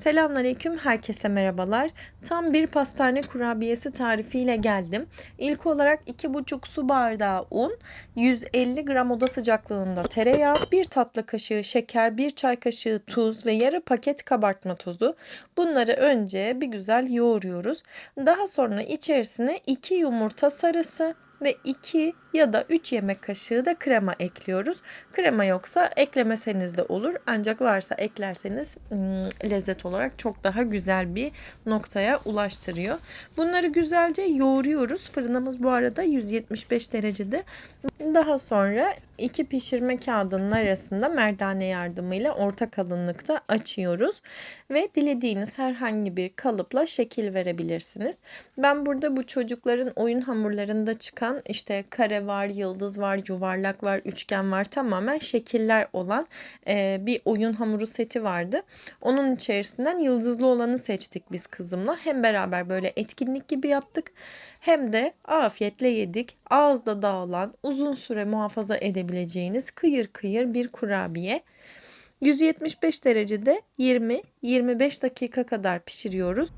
Selamünaleyküm, herkese merhabalar. Tam bir pastane kurabiyesi tarifiyle geldim. İlk olarak 2,5 su bardağı un, 150 gram oda sıcaklığında tereyağı, 1 tatlı kaşığı şeker, 1 çay kaşığı tuz ve yarı paket kabartma tozu. Bunları önce bir güzel yoğuruyoruz. Daha sonra içerisine 2 yumurta sarısı, ve 2 ya da 3 yemek kaşığı da krema ekliyoruz. Krema yoksa eklemeseniz de olur. Ancak varsa eklerseniz hmm, lezzet olarak çok daha güzel bir noktaya ulaştırıyor. Bunları güzelce yoğuruyoruz. Fırınımız bu arada 175 derecede. Daha sonra iki pişirme kağıdının arasında merdane yardımıyla orta kalınlıkta açıyoruz ve dilediğiniz herhangi bir kalıpla şekil verebilirsiniz. Ben burada bu çocukların oyun hamurlarında çıkan işte kare var, yıldız var, yuvarlak var, üçgen var tamamen şekiller olan e, bir oyun hamuru seti vardı. Onun içerisinden yıldızlı olanı seçtik biz kızımla. Hem beraber böyle etkinlik gibi yaptık hem de afiyetle yedik. Ağızda dağılan, uzun süre muhafaza edebileceğiniz kıyır kıyır bir kurabiye. 175 derecede 20-25 dakika kadar pişiriyoruz.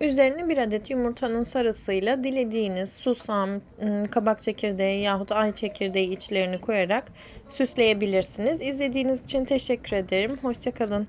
Üzerine bir adet yumurtanın sarısıyla dilediğiniz susam, ım, kabak çekirdeği yahut ay çekirdeği içlerini koyarak süsleyebilirsiniz. İzlediğiniz için teşekkür ederim. Hoşçakalın.